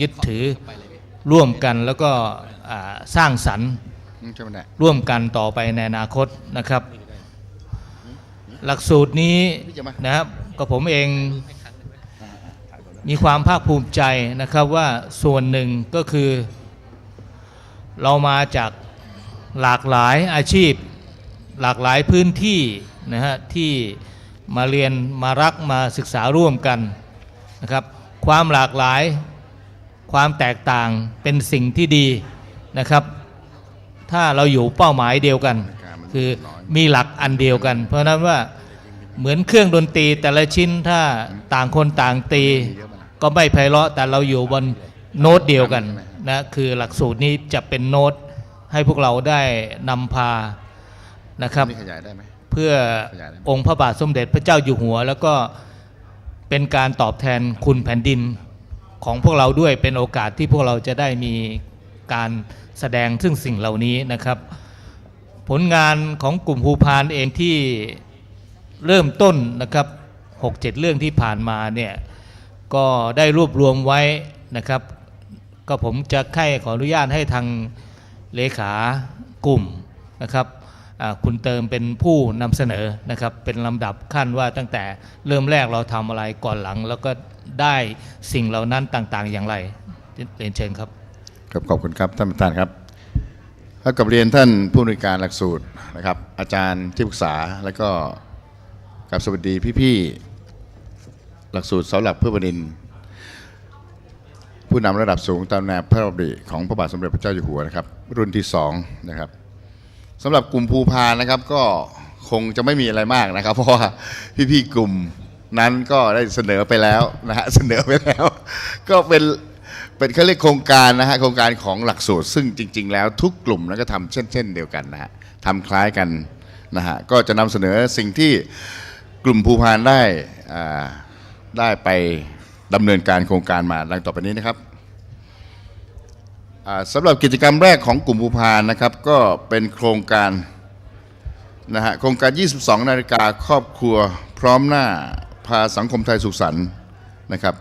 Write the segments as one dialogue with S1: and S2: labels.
S1: ยึดถือร่วมกันแล้วก็อ่าสร้างสรรค์
S2: อืมใช่ไหมเนี่ย
S1: ร่วมกันต่อไปในอนาคตนะครับ หลักสูตรนี้นะครับก็ผมเองมีความภาคภูมิใจนะครับว่าส่วนหนึ่งก็คือ เรามาจากหลากหลายอาชีพ หลากหลายพื้นที่นะฮะที่มาเรียนมารักมาศึกษาร่วมกันนะครับ ความหลากหลาย ความแตกต่างเป็นสิ่งที่ดีนะครับ ถ้าเราอยู่เป้าหมายเดียวกัน คือมีหลักอันเดียวกัน เพราะฉะนั้นว่าเหมือนเครื่องดนตรีแต่ละชิ้นถ้าต่างคนต่างตี ก็ไม่ไพเราะแต่เราอยู่บนโน้ตเดียวกันนะคือหลักสูตรนี้จะเป็นโน้ตให้พวกเราได้นำพานะครับ
S2: นี่ขยายได้ไหม
S1: เพื่อ
S2: ขยายได้ไหม
S1: องค์พระบาทสมเด็จพระเจ้าอยู่หัว แล้วก็เป็นการตอบแทนคุณแผ่นดิน ของพวกเราด้วยเป็นโอกาสที่พวกเราจะได้มีการแสดงซึ่งสิ่งเหล่านี้นะครับ ผลงานของกลุ่มภูพานเองที่เริ่มต้นนะครับ6-7 เรื่องที่ผ่านมาเนี่ยก็ได้รวบรวมไว้นะครับ ก็ผมจะใคร่ขออนุญาตให้ทางเลขากลุ่มนะครับคุณเติมเป็นผู้นำเสนอนะครับ เป็นลำดับขั้นว่าตั้งแต่เริ่มแรกเราทำอะไรก่อนหลังแล้วก็ ได้สิ่งเหล่านั้นต่างๆ อย่างไรเรียนเชิญครับ
S2: ครับขอบคุณครับท่านประธานครับแล้วกับเรียนท่านผู้อำนวยการหลักสูตรนะครับ อาจารย์ที่ปรึกษาแล้วก็กับสวัสดีพี่ๆหลักสูตรเสาหลักเพื่อบดิน ผู้นำระดับสูงตามแนวพระราชดำริของพระบาทสมเด็จพระเจ้าอยู่หัวนะครับ รุ่นที่สองนะครับสำหรับกลุ่มภูพานนะครับก็คงจะไม่มีอะไรมากนะครับ เพราะว่าพี่ๆกลุ่ม นั้นก็ได้เสนอไปแล้วนะฮะเสนอไปแล้ว ก็เป็นเป็นเขาเรียกโครงการนะฮะโครงการของหลักสูตร ซึ่งจริง ๆ แล้วทุกกลุ่มนั้นก็ทำเช่นเช่นเดียวกันนะฮะทำคล้ายกันนะฮะก็จะนำเสนอสิ่งที่กลุ่มภูพานได้ได้ไปดำเนินการโครงการมาดังต่อไปนี้นะครับสำหรับกิจกรรมแรกของกลุ่มภูพานนะครับ ก็เป็นโครงการนะฮะโครงการ 22 นาฬิกาครอบครัวพร้อมหน้า พาสังคมไทยสุขสันต์นะครับ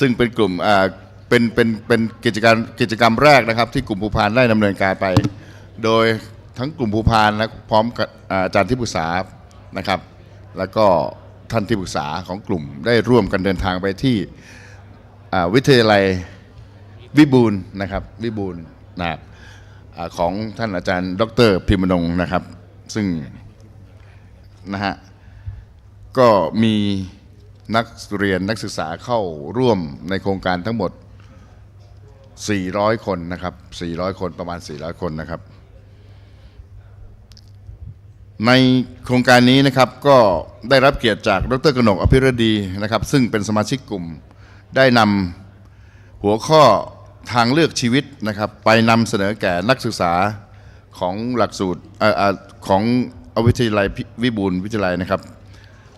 S2: ซึ่งเป็นกลุ่มเป็นเป็นเป็นกิจการกิจกรรมแรกนะครับ ที่กลุ่มภูพานได้ดำเนินการไป โดยทั้งกลุ่มภูพานและพร้อมกับอาจารย์ที่ปรึกษานะครับ แล้วก็ท่านที่ปรึกษาของกลุ่มได้ร่วมกันเดินทางไปที่วิทยาลัยวิบูลย์นะครับวิบูลย์นะครับของท่านอาจารย์ ดรพิมนงนะครับ ซึ่งนะฮะ ก็มีนักเรียนนักศึกษาเข้าร่วมในโครงการทั้งหมด 400 คนนะครับ 400 คนประมาณ 400 คนนะครับ ในโครงการนี้นะครับก็ได้รับเกียรติจากดรกนกอภิรดีนะครับ ซึ่งเป็นสมาชิกกลุ่มได้นำหัวข้อทางเลือกชีวิตนะครับ ไปนำเสนอแก่นักศึกษาของหลักสูตรออของอวิทยาลัยวิบูลวิทยาลัยนะครับ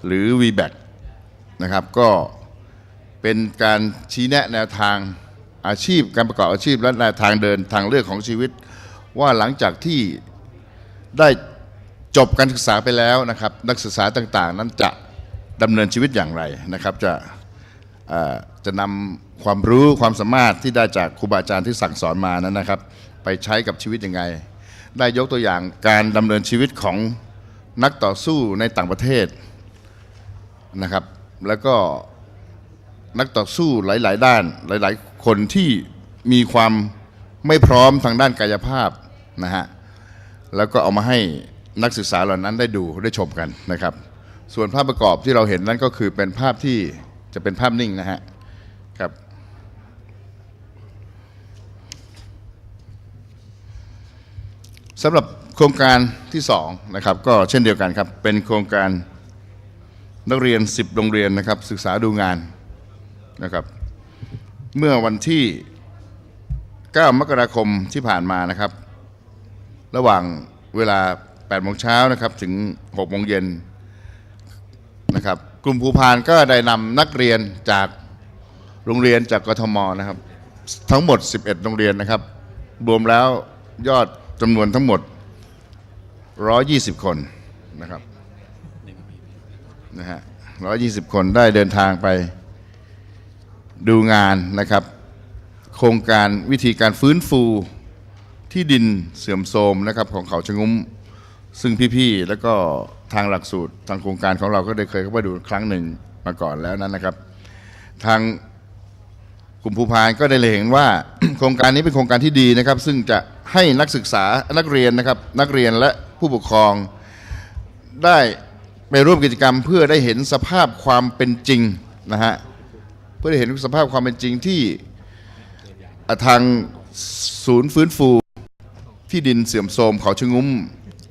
S2: หรือ v b a c นะครับก็เป็นการชี้แนะแนวทางอาชีพการประกอบอาชีพและแนวทางเดินทางเลือกของชีวิต ว่าหลังจากที่ได้จบการศึกษาไปแล้วนะครับ นักศึกษาต่างๆ นั้นจะดำเนินชีวิตอย่างไรนะครับ จะจะนำความรู้ความสามารถที่ได้จากครูบาอาจารย์ที่สั่งสอนมานั้นนะครับ ไปใช้กับชีวิตยังไง ได้ยกตัวอย่างการดำเนินชีวิตของนักต่อสู้ในต่างประเทศ นะครับ แล้วก็นักต่อสู้หลาย ๆ ด้าน หลาย ๆ คนที่มีความไม่พร้อมทางด้านกายภาพนะฮะแล้วก็เอามาให้นักศึกษาเหล่านั้นได้ดูได้ชมกันนะครับ ส่วนภาพประกอบที่เราเห็นนั้นก็คือเป็นภาพที่จะเป็นภาพนิ่งนะฮะครับสำหรับโครงการที่สองนะครับก็เช่นเดียวกันครับเป็นโครงการ นักเรียน 10 โรงเรียนนะครับศึกษาดูงานนะครับเมื่อวันที่ 9 มกราคมที่ผ่านมานะครับ ระหว่างเวลา 8 โมงเช้านะครับถึง 6 โมงเย็นนะครับกลุ่มภูพานก็ได้นำนักเรียนจากโรงเรียนจากกทมนะครับทั้งหมด 11 โรงเรียนนะครับ รวมแล้วยอดจำนวนทั้งหมด 120 คนนะครับ นะฮะ120คนได้เดินทางไปดูงานนะครับ โครงการวิธีการฟื้นฟูที่ดินเสื่อมโทรมนะครับของเขาชะงุ้มซึ่งพี่ๆ แล้วก็ทางหลักสูตรทางโครงการของเราก็ได้เคยเข้าไปดูครั้งหนึ่งมาก่อนแล้วนั้นนะครับ ทางกลุ่มภูพานก็ได้เลยเห็นว่า โครงการนี้เป็นโครงการที่ดีนะครับ ซึ่งจะให้นักศึกษานักเรียนนะครับนักเรียนและผู้ปกครองได้ ไปร่วมกิจกรรมเพื่อได้เห็นสภาพความเป็นจริงนะฮะเพื่อได้เห็นสภาพความเป็นจริงที่ทางศูนย์ฟื้นฟูที่ดินเสื่อมโทรมเขาชะงุ้ม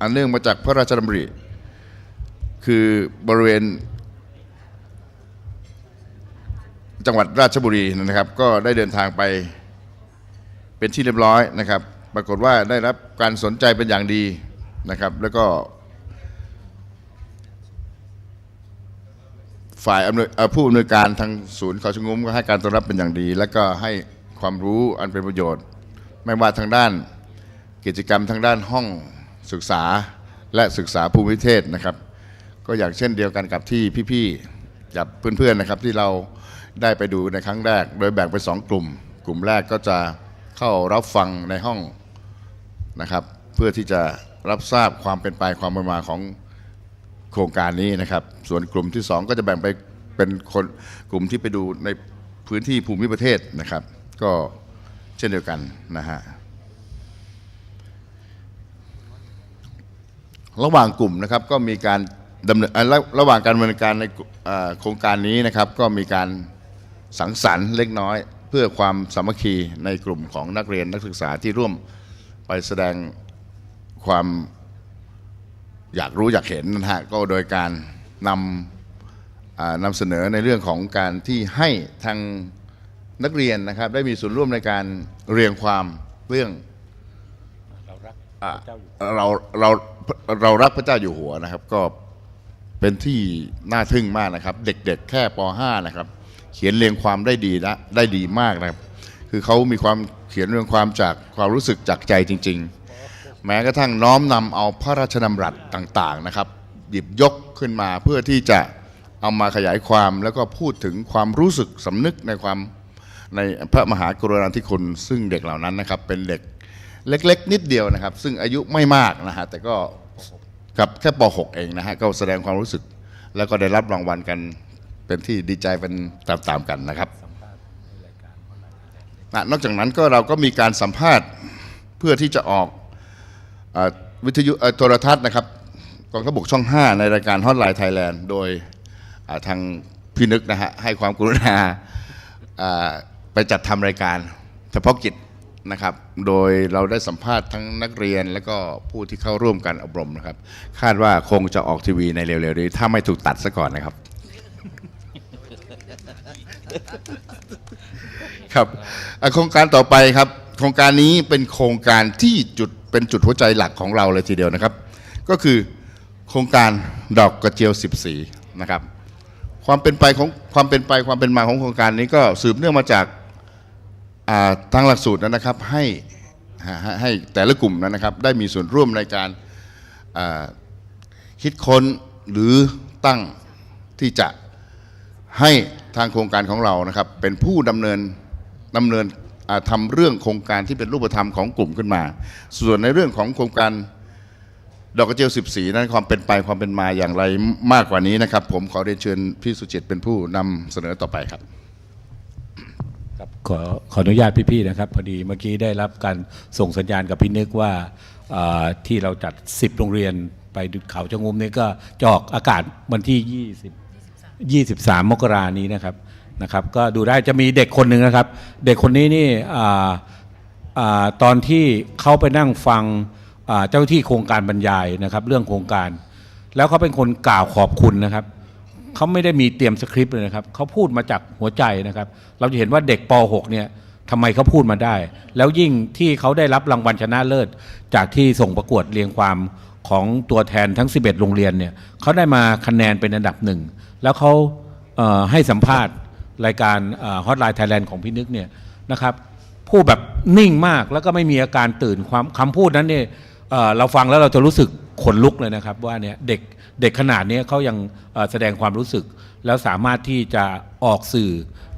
S2: อันเนื่องมาจากพระราชดำริ คือบริเวณ จังหวัดราชบุรีนะครับ ก็ได้เดินทางไปเป็นที่เรียบร้อยนะครับ ปรากฏว่าได้รับการสนใจเป็นอย่างดีนะครับ แล้วก็ ฝ่ายผู้อำนวยการทางศูนย์เขาชงุ้มก็ให้การต้อนรับเป็นอย่างดี และก็ให้ความรู้อันเป็นประโยชน์ ไม่ว่าทางด้านกิจกรรมทางด้านห้องศึกษาและศึกษาภูมิเทศนะครับ ก็อย่างเช่นเดียวกันกับที่พี่ๆกับเพื่อนๆนะครับที่เราได้ไปดูในครั้งแรก โดยแบ่งเป็นสองกลุ่ม กลุ่มแรกก็จะเข้ารับฟังในห้องนะครับ เพื่อที่จะรับทราบความเป็นไปความเป็นมาของ ครงการนี้นะครับ ส่วนกลุ่มที่ 2 ก็จะแบ่งไปเป็นคนกลุ่มที่ไปดูในพื้นที่ภูมิประเทศนะครับ ก็เช่นเดียวกันนะฮะระหว่างกลุ่มนะครับก็มีการดำเนินระระหว่างการดำเนินการในโครงการนี้นะครับ ก็มีการสังสรรค์เล็กน้อย เพื่อความสามัคคีในกลุ่มของนักเรียนนักศึกษาที่ร่วมไปแสดงความ อยากรู้อยากเห็นนะฮะก็โดยการนำอ่านำเสนอในเรื่องของการที่ให้ทางนักเรียนนะครับ ได้มีส่วนร่วมในการเรียงความเรื่องอ่าเราเราเรารักพระเจ้าอยู่หัวนะครับ ก็เป็นที่น่าทึ่งมากนะครับ เด็กๆแค่ป .5 นะครับ เขียนเรียงความได้ดีนะได้ดีมากนะครับ คือเขามีความเขียนเรียงความจากความรู้สึกจากใจจริง ๆ แม้กระทั่งน้อมนำเอาพระราชดำรัสต่างๆนะครับ หยิบยกขึ้นมาเพื่อที่จะเอามาขยายความแล้วก็พูดถึงความรู้สึกสำนึกในความในพระมหากรุณาธิคุณซึ่งเด็กเหล่านั้นนะครับ เป็นเด็กเล็ก ๆ นิดเดียวนะครับ ซึ่งอายุไม่มากนะฮะแต่ก็ครับแค่ป .6 เองนะฮะก็แสดงความรู้สึกแล้วก็ได้รับรางวัลกันเป็นที่ดีใจเป็นตามๆกันนะครับนอกจากนั้นก็เราก็มีการสัมภาษณ์เพื่อที่จะออก วิทยุโทรทัศน์นะครับกองทัพบกช่อง 5 ในรายการฮอตไลน์ไทยแลนด์โดยทางพี่นึกนะฮะให้ความกรุณาไปจัดทำรายการเฉพาะกิจนะครับ โดยเราได้สัมภาษณ์ทั้งนักเรียนและก็ผู้ที่เข้าร่วมการอบรมนะครับ คาดว่าคงจะออกทีวีในเร็วๆนี้ถ้าไม่ถูกตัดซะก่อนนะครับ ครับโครงการต่อไปครับ โครงการนี้เป็นโครงการที่จุด เป็นจุดหัวใจหลักของเราเลยทีเดียวนะครับ ก็คือโครงการดอกกระเจียวสิบสีนะครับ ความเป็นไปของความเป็นไปความเป็นมาของโครงการนี้ก็สืบเนื่องมาจากาทางหลักสูตรนะครับให้ให้แต่ละกลุ่มนั้นะครับ ได้มีส่วนร่วมในการาคิดค้นหรือตั้งที่จะให้ทางโครงการของเรานะครับ เป็นผู้ดำเนินดำเนิน อ่าทำเรื่องโครงการที่เป็นรูปธรรมของกลุ่มขึ้นมา ส่วนในเรื่องของโครงการดอกกระเจียวสิบสีนั้นความเป็นไปความเป็นมาอย่างไรมากกว่านี้นะครับ ผมขอเรียนเชิญพี่สุจิตเป็นผู้นำเสนอต่อไปครับ
S3: ครับขอขออนุญาตพี่ๆนะครับพอดีเมื่อกี้ได้รับการส่งสัญญาณกับพี่นึกว่าที่เราจัด 10 โรงเรียนไปดูเขาชะงุมนี่ก็จออกอากาศวันที่ 20 23 มกรานี้นะครับ นะครับก็ดูได้จะมีเด็กคนหนึ่งนะครับ เด็กคนนี้นี่ตอนที่เขาไปนั่งฟังเจ้าที่โครงการบรรยายนะครับ เรื่องโครงการ แล้วเขาเป็นคนกล่าวขอบคุณนะครับเขาไม่ได้มีเตรียมสคริปต์เลยนะครับเขาพูดมาจากหัวใจนะครับ เราจะเห็นว่าเด็กป .6 เนี่ยทำไมเขาพูดมาได้ แล้วยิ่งที่เขาได้รับรางวัลชนะเลิศ จากที่ส่งประกวดเรียงความของตัวแทนทั้ง 11 โรงเรียนเนี่ยเขาได้มาคะแนนเป็นอันดับหนึ่งแล้วเขาเให้สัมภาษณ์ รายการฮอตไลน์ไทยแลนด์ของพี่นึกเนี่ยนะครับพูดแบบนิ่งมากแล้วก็ไม่มีอาการตื่นความคำพูดนั้นเนี่ยเเราฟังแล้วเราจะรู้สึกขนลุกเลยนะครับ ว่าเนี่ยเด็กเด็กขนาดนี้เขายังแสดงความรู้สึก แล้วสามารถที่จะออกสื่อ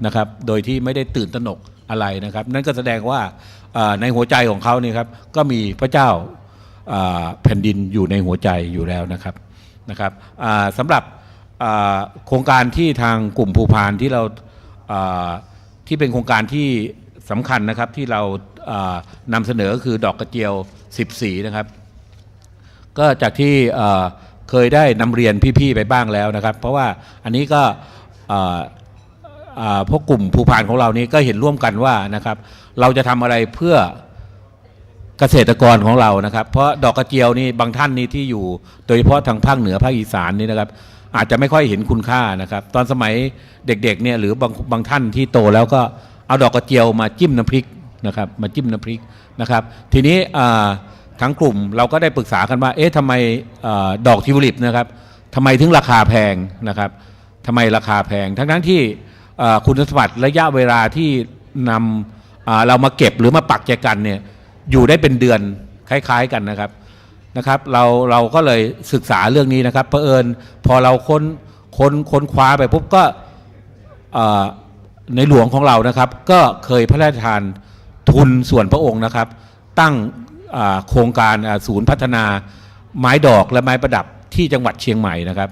S3: นะครับ โดยที่ไม่ได้ตื่นตระหนกอะไรนะครับ นั่นก็แสดงว่าในหัวใจของเขานี่ครับก็มีพระเจ้าแผ่นดินอยู่ในหัวใจอยู่แล้วนะครับนะครับสำหรับโครงการที่ทางกลุ่มภูพานที่เรา ที่เป็นโครงการที่สำคัญนะครับที่เรานำเสนอก็คือดอกกระเจียว10สีนะครับ ก็จากที่เคยได้นำเรียนพี่ๆไปบ้างแล้วนะครับ เพราะว่าอันนี้ก็พวกกลุ่มภูพานของเรานี้ก็เห็นร่วมกันว่านะครับ เราจะทำอะไรเพื่อเกษตรกรของเรานะครับ เพราะดอกกระเจียวนี่บางท่านนี่ที่อยู่ โดยเฉพาะทางภาคเหนือภาคอีสานนี่นะครับ อาจจะไม่ค่อยเห็นคุณค่านะครับ ตอนสมัยเด็กๆเนี่ยหรือบางบางท่านที่โตแล้วก็เอาดอกกระเจียวมาจิ้มน้ำพริกนะครับมาจิ้มน้ำพริกนะครับ ทีนี้ทั้งกลุ่มเราก็ได้ปรึกษากันว่า เอ๊ะทำไมอดอกทิวลิปนะครับทำไมถึงราคาแพงนะครับทำไมราคาแพง ทั้งทั้งที่คุณสมบัติระยะเวลาที่นำเรามาเก็บหรือมาปักแจกันเนี่ยอยู่ได้เป็นเดือนคล้าย ๆกันนะครับ นะครับเราเราก็เลยศึกษาเรื่องนี้นะครับเผอิญพอเราค้นค้นค้นคว้าไปปุ๊บก็ในหลวงของเรานะครับ ก็เคยพระราชทานทุนส่วนพระองค์นะครับ ตั้งโครงการศูนย์พัฒนาไม้ดอกและไม้ประดับที่จังหวัดเชียงใหม่นะครับ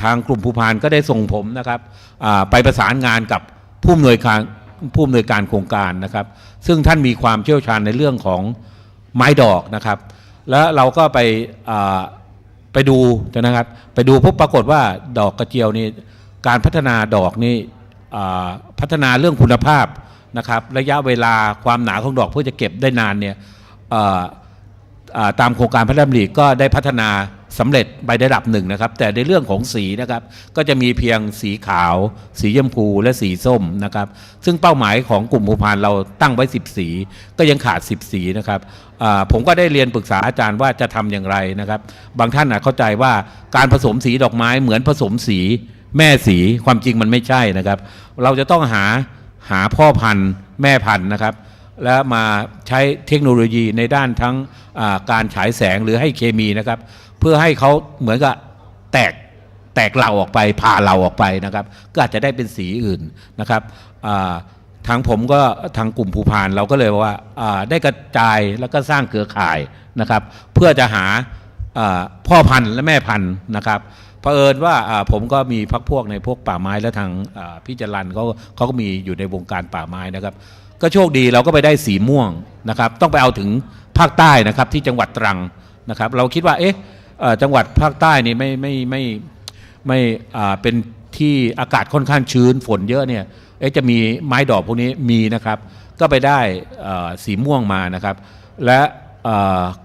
S3: ทางกลุ่มภูพานก็ได้ส่งผมนะครับไปประสานงานกับผู้อำนวยการผู้อำนวยการโครงการนะครับ ซึ่งท่านมีความเชี่ยวชาญในเรื่องของไม้ดอกนะครับ แล้วเราก็ไปไปดูนะครับ ไปดูพบปรากฏว่าดอกกระเจียวนี่การพัฒนาดอกนี่พัฒนาเรื่องคุณภาพนะครับ ระยะเวลาความหนาของดอกเพื่อจะเก็บได้นานเนี่ย ตามโครงการพระราชดำริก็ได้พัฒนาสำเร็จไประดับหนึ่งนะครับ แต่ในเรื่องของสีนะครับก็จะมีเพียงสีขาว สีชมพูและสีส้มนะครับ ซึ่งเป้าหมายของกลุ่มภูพานเราตั้งไว้ 10 สี ก็ยังขาด 10 สีนะครับผมก็ได้เรียนปรึกษาอาจารย์ว่าจะทำอย่างไรนะครับ บางท่านอาจเข้าใจว่าการผสมสีดอกไม้เหมือนผสมสีแม่สีความจริงมันไม่ใช่นะครับ เราจะต้องหาหาพ่อพันธุ์แม่พันธุ์นะครับ แล้วมาใช้เทคโนโลยีในด้านทั้งการฉายแสงหรือให้เคมีนะครับ เพื่อให้เขาเหมือนกับแตกแตกเหล่าออกไปผ่าเหล่าออกไปนะครับ ก็อาจจะได้เป็นสีอื่นนะครับทางผมก็ทางกลุ่มภูพานเราก็เลยว่าาได้กระจายแล้วก็สร้างเครือข่ายนะครับ เพื่อจะหาาพ่อพันธุ์และแม่พันธุ์นะครับเผอิญว่าาผมก็มีพักพวกในพวกป่าไม้และทางาพี่จรันเขาเขาก็มีอยู่ในวงการป่าไม้นะครับ ก็โชคดีเราก็ไปได้สีม่วงนะครับ ต้องไปเอาถึงภาคใต้นะครับที่จังหวัดตรังนะครับ เราคิดว่าเอ๊ะจังหวัดภาคใต้นี่ไม่ไม่ไม่ไม่เป็นที่อากาศค่อนข้างชื้นฝนเยอะเนี่ยเอ๊ะจะมีไม้ดอกพวกนี้มีนะครับ ก็ไปได้สีม่วงมานะครับ และ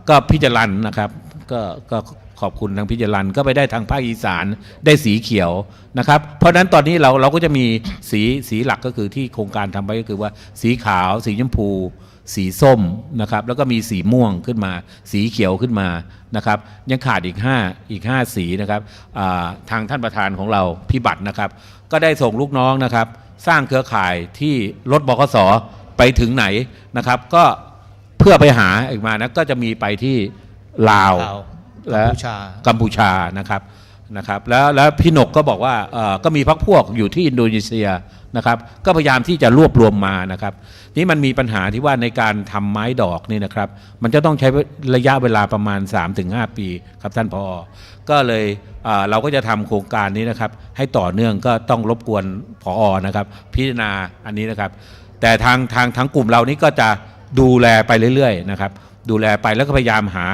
S3: ก็พิจารันนะครับก็ก็ ขอบคุณทางพิจารันก็ไปได้ทางภาคอีสานได้สีเขียวนะครับ เพราะฉะนั้นตอนนี้เราเราก็จะมีสีสีหลักก็คือที่โครงการทำไว้ก็คือว่าสีขาว สีชมพู สีส้มนะครับ แล้วก็มีสีม่วงขึ้นมา สีเขียวขึ้นมานะครับ ยังขาดอีก 5 อีก 5 สีนะครับทางท่านประธานของเราพี่บัตรนะครับ ก็ได้ส่งลูกน้องนะครับ สร้างเครือข่ายที่รถบกสไปถึงไหนนะครับ ก็เพื่อไปหาอีกมานะก็จะมีไปที่ลาว และ
S1: กัมพูชา
S3: กัมพูชานะครับนะครับแล้วแล้วพี่หนกก็บอกว่าเอ่อก็มีพักพวกอยู่ที่อินโดนีเซียนะครับก็พยายามที่จะรวบรวมมานะครับนี่มันมีปัญหาที่ว่าในการทำไม้ดอกนี่นะครับมันจะต้องใช้ระยะเวลาประมาณ 3-5 ปีครับท่านพอก็เลยเอ่อเราก็จะทำโครงการนี้นะครับให้ต่อเนื่องก็ต้องรบกวนพอนะครับพิจารณาอันนี้นะครับ แต่ทางทางทางกลุ่มเรานี้ก็จะดูแลไปเรื่อยๆนะครับดูแลไปแล้วก็พยายามหา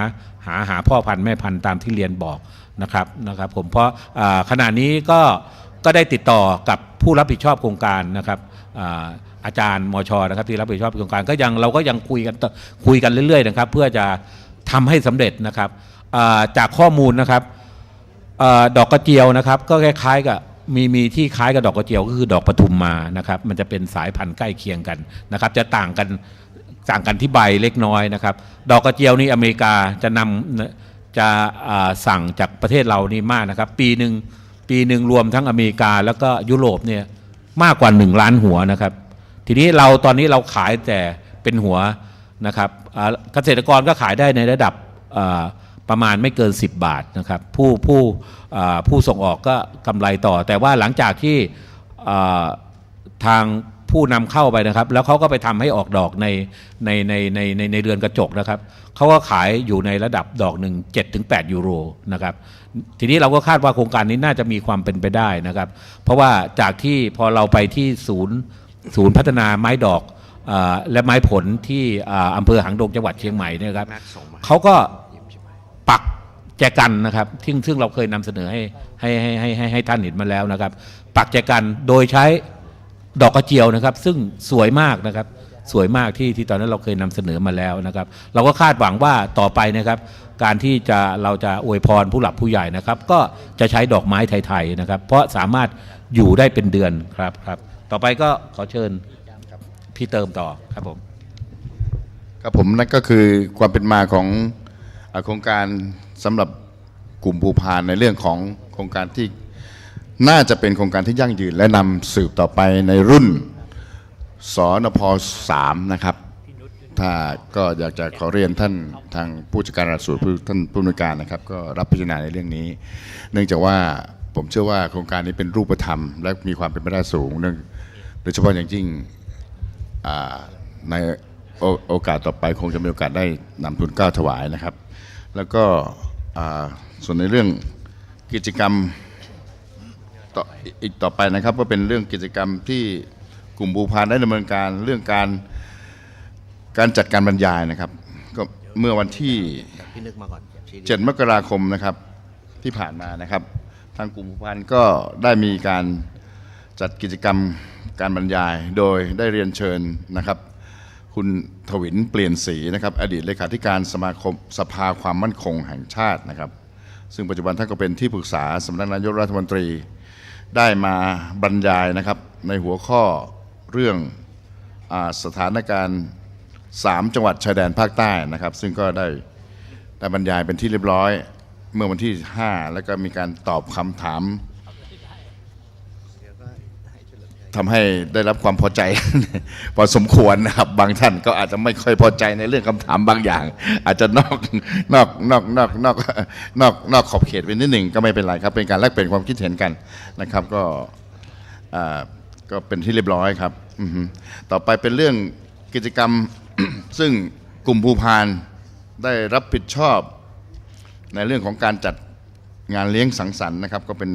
S3: หาหาพ่อพันธุ์แม่พันธุ์ตามที่เรียนบอกนะครับนะครับผมเพราะขณะนี้ก็ก็ได้ติดต่อกับผู้รับผิดชอบโครงการนะครับอาจารย์มชนะครับที่รับผิดชอบโครงการก็ยังเราก็ยังคุยกันคุยกันเรื่อย ๆ นะครับ เพื่อจะทำให้สำเร็จนะครับจากข้อมูลนะครับอดอกกระเจียวนะครับ ก็คล้ายๆกับมีมีที่คล้ายกับดอกกระเจียวก็คือดอกปทุมมานะครับ มันจะเป็นสายพันธุ์ใกล้เคียงกันนะครับ จะต่างกัน ต่างกันที่ใบเล็กน้อยนะครับ ดอกกระเจียวนี่อเมริกาจะนำจะสั่งจากประเทศเรานี่มากนะครับ ปีหนึ่งปีหนึ่งรวมทั้งอเมริกาแล้วก็ยุโรปเนี่ยมากกว่า 1 ล้านหัวนะครับ ทีนี้เราตอนนี้เราขายแต่เป็นหัวนะครับเกษตรกรก็ขายได้ในระดับประมาณไม่เกิน 10 บาทนะครับ ผู้ผู้ผู้ส่งออกก็กำไรต่อ แต่ว่าหลังจากที่ทาง ผู้นำเข้าไปนะครับ แล้วเขาก็ไปทำให้ออกดอกในในในในในในเรือนกระจกนะครับเขาก็ขายอยู่ในระดับดอกหนึ่ง7-8ยูโรนะครับทีนี้เราก็คาดว่าโครงการนี้น่าจะมีความเป็นไปได้นะครับ เพราะว่าจากที่พอเราไปที่ศูนย์ศูนย์พัฒนาไม้ดอกอาและไม้ผลที่อ่าอำเภอหางดงจังหวัดเชียงใหม่เนี่ยครับเขาก็ปักแจกันนะครับซึ่งซึ่งเราเคยนำเสนอให้ให้ให้ให้ให้ให้ท่านเห็นมาแล้วนะครับ ปักแจกันโดยใช้ ดอกกระเจียวนะครับ ซึ่งสวยมากนะครับ สวยมากที่ที่ตอนนั้นเราเคยนำเสนอมาแล้วนะครับ เราก็คาดหวังว่าต่อไปนะครับ การที่จะเราจะอวยพรผู้หลักผู้ใหญ่นะครับ ก็จะใช้ดอกไม้ไทยๆนะครับ เพราะสามารถอยู่ได้เป็นเดือนครับครับ ต่อไปก็ขอเชิญพี่เติมต่อครับผม
S2: ครับผมนั่นก็คือความเป็นมาของโครงการสำหรับกลุ่มภูพานในเรื่องของโครงการที่ น่าจะเป็นโครงการที่ยั่งยืน และนำสืบต่อไปในรุ่นสอนพสามนะครับ ถ้าก็อยากจะขอเรียนท่านทางผู้จัดการหลักสูตรท่านผู้อำนวยการนะครับ ก็รับพิจารณาในเรื่องนี้ เนื่องจากว่าผมเชื่อว่าโครงการนี้เป็นรูปธรรม และมีความเป็นไปได้สูงเนื่องโดยเฉพาะอย่างยิ่งในโอโอกาสต่อไปคงจะมีโอกาสได้นำทุนก้าวถวายนะครับ แล้วก็ส่วนในเรื่องกิจกรรม ต่ออีกต่อไปนะครับก็เป็นเรื่องกิจกรรมที่กลุ่มบูพานได้ดำเนินการเรื่องการการจัดการบรรยายนะครับ ก็เมื่อวันที่
S4: พี่นึกมาก่อนชี้
S2: เจ็ดมกราคมนะครับที่ผ่านมานะครับ ทางกลุ่มผู้พันก็ได้มีการจัดกิจกรรมการบรรยาย โดยได้เรียนเชิญนะครับ คุณถวินเปลี่ยนสีนะครับ อดีตเลขาธิการสมาคมสภาความมั่นคงแห่งชาตินะครับ ซึ่งปัจจุบันท่านก็เป็นที่ปรึกษาสำนักนายกรัฐมนตรี ได้มาบรรยายนะครับในหัวข้อเรื่องอสถานการณ์สามจังหวัดชายแดนภาคใต้นะครับ ซึ่งก็ได้ได้บรรยายเป็นที่เรียบร้อย เมื่อวันที่ 5 แล้วก็มีการตอบคำถาม ทำให้ได้รับความพอใจ พอสมควรนะครับ บางท่านก็อาจจะไม่ค่อยพอใจในเรื่องคำถามบางอย่าง อาจจะนอกนอกนอกนอกนอกนอกนอกขอบเขตไปนิดหนึ่งก็ไม่เป็นไรครับ เป็นการแลกเปลี่ยนความคิดเห็นกันนะครับ ก็อ่าก็เป็นที่เรียบร้อยครับต่อไปเป็นเรื่องกิจกรรมซึ่งกลุ่มภูพานได้รับผิดชอบ ในเรื่องของการจัดงานเลี้ยงสังสรรค์นะครับ ก็เป็น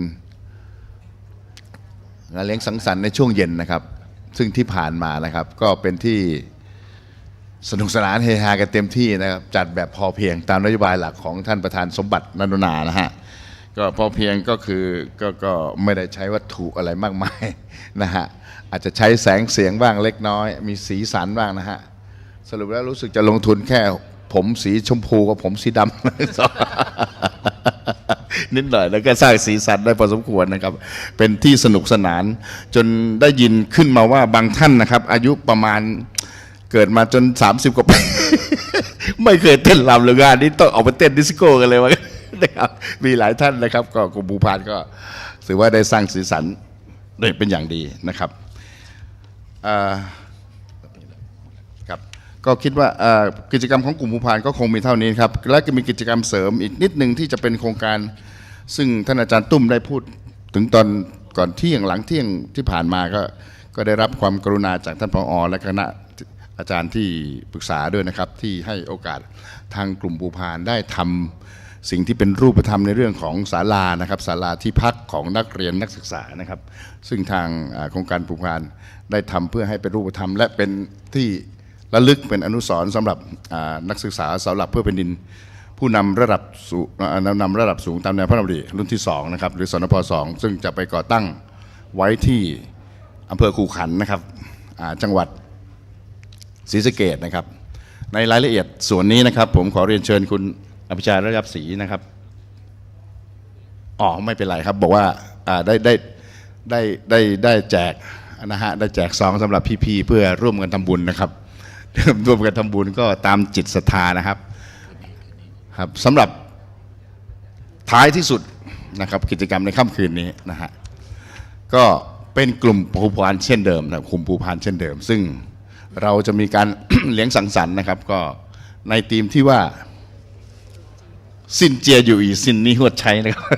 S2: งานเลี้ยงสังสรรค์ในช่วงเย็นนะครับ ซึ่งที่ผ่านมานะครับ ก็เป็นที่สนุกสนานเฮฮากันเต็มที่นะครับ จัดแบบพอเพียงตามนโยบายหลักของท่านประธานสมบัตินันนานะฮะก็พอเพียงก็คือก็ก็ไม่ได้ใช้วัตถุอะไรมากมายนะฮะอาจจะใช้แสงเสียงบ้างเล็กน้อย มีสีสันบ้างนะฮะสรุปแล้วรู้สึกจะลงทุนแค่ผมสีชมพูกับผมสีดำ นิดหน่อยแล้วก็สร้างสีสันได้พอสมควรนะครับ เป็นที่สนุกสนาน จนได้ยินขึ้นมาว่าบางท่านนะครับ อายุประมาณเกิดมาจน 30 กว่าปีไม่เคยเต้นรำหรืองานนี้ต้องออกมาเต้นดิสโก้กันเลยว่านะครับมีหลายท่านนะครับ ก็กลุ่มบูพานก็ถือว่าได้สร้างสีสันได้เป็นอย่างดีนะครับครับก็คิดว่ากิจกรรมของกลุ่มภูพานก็คงมีเท่านี้ครับและก็มีกิจกรรมเสริมอีกนิดหนึ่งที่จะเป็นโครงการ ซึ่งท่านอาจารย์ตุ้มได้พูดถึงตอนก่อนเที่ยงหลังเที่ยงที่ผ่านมาก็ก็ได้รับความกรุณาจากท่านผอและคณะอาจารย์ที่ปรึกษาด้วยนะครับ ที่ให้โอกาสทางกลุ่มภูพานได้ทำสิ่งที่เป็นรูปธรรมในเรื่องของศาลานะครับศาลาที่พักของนักเรียนนักศึกษานะครับ ซึ่งทางโครงการภูพานได้ทำเพื่อให้เป็นรูปธรรม และเป็นที่ระลึกเป็นอนุสรณ์สำหรับนักศึกษาสาหลักเพื่อเป็นดิน ผู้นำระดับสูงนำระดับสูงตามแนวพระราชดำริรุ่นที่2นะครับหรือสนพ2ซึ่งจะไปก่อตั้งไว้ที่อำเภอคูขันนะครับจังหวัดศรีสะเกดนะครับ ในรายละเอียดส่วนนี้นะครับ ผมขอเรียนเชิญคุณอภิชาระยับศรีนะครับอ๋อไม่เป็นไรครับ บอกว่าอ่าได้ได้ได้ได้ได้แจกนะฮะได้แจกซองสำหรับพี่ๆเพื่อร่วมกันทำบุญนะครับร่วมกันทำบุญก็ตามจิตศรัทธานะครับ ครับสำหรับท้ายที่สุดนะครับกิจกรรมในค่ำคืนนี้นะฮะก็เป็นกลุ่มภูพานเช่นเดิมนะกลุ่มภูพานเช่นเดิม ซึ่งเราจะมีการ เลี้ยงสังสรรค์นะครับก็ในธีมที่ว่าสินเจียอยู่อีสินนี้หัวดใช้นะครับ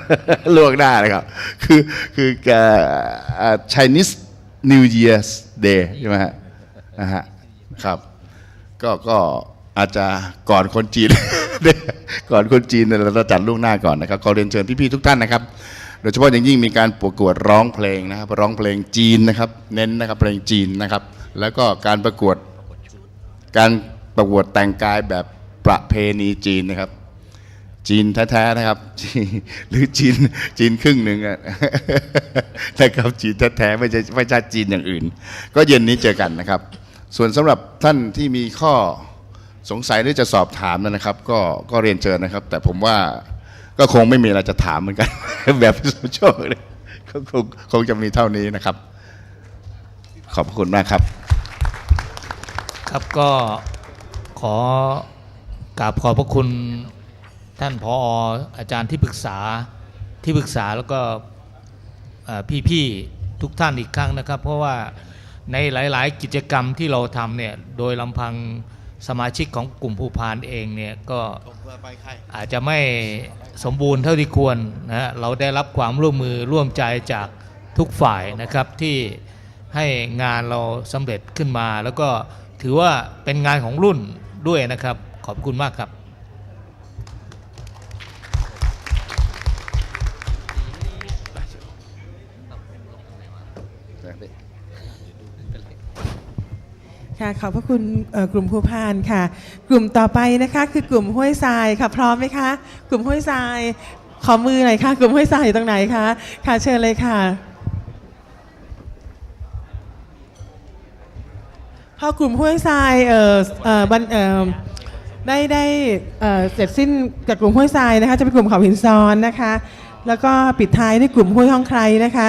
S2: ลวงหน้านะครับ คือคือเอ่อเอ่อ Chinese New Year's Day ใช่ไหมฮะนะฮะครับ ก็ก็ อาจจะก่อนคนจีน ก่อนคนจีนเราจะจัดล่วงหน้าก่อนนะครับขอเรียนเชิญพี่ๆทุกท่านนะครับ โดยเฉพาะอย่างยิ่งมีการประกวดร้องเพลงนะครับ ร้องเพลงจีนนะครับ เน้นนะครับเพลงจีนนะครับ แล้วก็การประกวดการประกวดแต่งกายแบบประเพณีจีนนะครับ จีนแท้ๆนะครับ หรือจีนจีนครึ่งหนึ่งอะนะครับจีนแท้ๆไม่ใช่ไม่ใช่จีนอย่างอื่น ก็เย็นนี้เจอกันนะครับ ส่วนสำหรับท่านที่มีข้อ สงสัยหรือจะสอบถามนะครับ ก็ก็เรียนเชิญนะครับ แต่ผมว่าก็คงไม่มีอะไรจะถามเหมือนกัน แบบสมโชคเลยก็คงคงจะมีเท่านี้นะครับ ขอบคุณมากครับ
S1: ครับก็ขอกราบขอบพระคุณท่านพออาจารย์ที่ปรึกษาที่ปรึกษาแล้วก็พี่ๆทุกท่านอีกครั้งนะครับ เพราะว่าในหลาย ๆ กิจกรรมที่เราทำเนี่ยโดยลำพัง สมาชิกของกลุ่มภูพานเองเนี่ยก็อาจจะไม่สมบูรณ์เท่าที่ควรนะฮะเราได้รับความร่วมมือร่วมใจจากทุกฝ่ายนะครับที่ให้งานเราสำเร็จขึ้นมา แล้วก็ถือว่าเป็นงานของรุ่นด้วยนะครับ ขอบคุณมากครับ
S4: ค่ะขอบพระคุณกลุ่มภูพานค่ะ กลุ่มต่อไปนะคะคือกลุ่มห้วยทรายค่ะพร้อมไหมคะ กลุ่มห้วยทราย ขอมือหน่อยค่ะกลุ่มห้วยทรายอยู่ตรงไหนคะค่ะเชิญเลยค่ะพอกลุ่มห้วยทรายเอ่อเอ่อบันเอ่อได้ได้เอ่อเสร็จสิ้นจากกลุ่มห้วยทรายนะคะจะเป็นกลุ่มเขาหินซ้อนนะคะ แล้วก็ปิดท้ายด้วยกลุ่มห้วยห้องใครนะคะ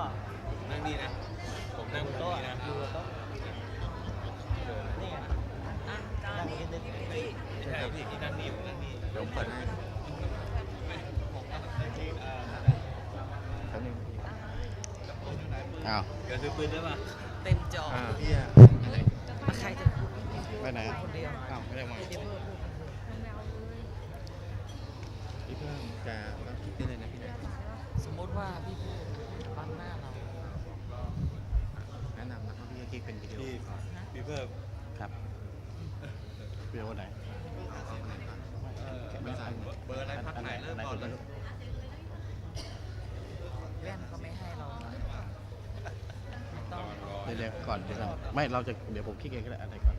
S5: นั่
S6: งนี่เดี๋ยวผมเปิดให้
S2: อ้าว
S6: เดี๋ยวซื้อปืนได้ป่ะ
S7: เต็มจอใครจะพูด
S2: ไปไหน
S7: คนเดียว
S2: อ้าวไม่ได้มา
S7: เดี๋ยวเพิ่ม
S6: พี่เพิ่มจะรับคิดได้เลยนะพี่นะ
S7: สมมติว่าพี่พูดบังหน้าเรา
S6: แนะนำนะครับพี่คลิกเป็นวิดีโอพี่พี่เพิ่มครับวิดีโอไหน เบอร์อะไรพักไหนเริ่มก่อนเลย
S7: แว่นก็ไม่ให้เราไม่ต้อง
S8: เดี๋ยวๆก่อนเดี๋ยวก่อนไม่เราจะเดี๋ยวผมคิดเองก็ได้อะไรก่อน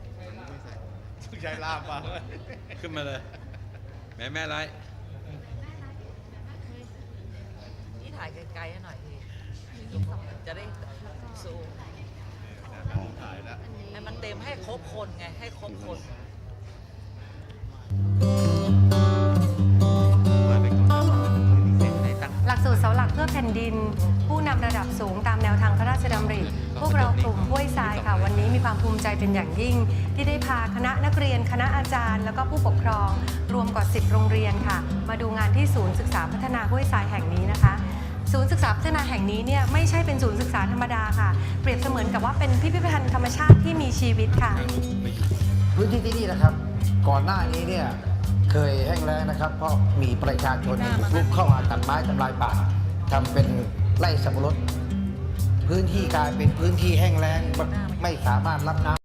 S6: ใช้ล่ามป่ะขึ้นมาเลย แม่แม่ไร
S7: นี่ถ่ายไกลๆให้หน่อยพี่จะได้ซูมให้มันเต็มให้ครบคนไงให้ครบคน
S9: แผ่นดิน ผู้นำระดับสูงตามแนวทางพระราชดำริ พวกเรากลุ่มห้วยทรายค่ะ วันนี้มีความภูมิใจเป็นอย่างยิ่ง ที่ได้พาคณะนักเรียน คณะอาจารย์ แล้วก็ผู้ปกครอง รวมกว่า 10 โรงเรียนค่ะ มาดูงานที่ศูนย์ศึกษาพัฒนาห้วยทรายแห่งนี้นะคะศูนย์ศึกษาพัฒนาแห่งนี้เนี่ยไม่ใช่เป็นศูนย์ศึกษาธรรมดาค่ะ เปรียบเสมือนกับว่าเป็นพิพิธภัณฑ์ธรรมชาติที่มีชีวิตค่ะ
S10: พื้นที่ที่นี่นะครับ ก่อนหน้านี้เนี่ยเคยแห้งแล้งนะครับ เพราะมีประชาชนบุกรุกเข้ามาตัดไม้ทำลายป่า ทำเป็นไร่สับปะรดพื้นที่กลายเป็นพื้นที่แห้งแล้งไม่สามารถรับน้ำ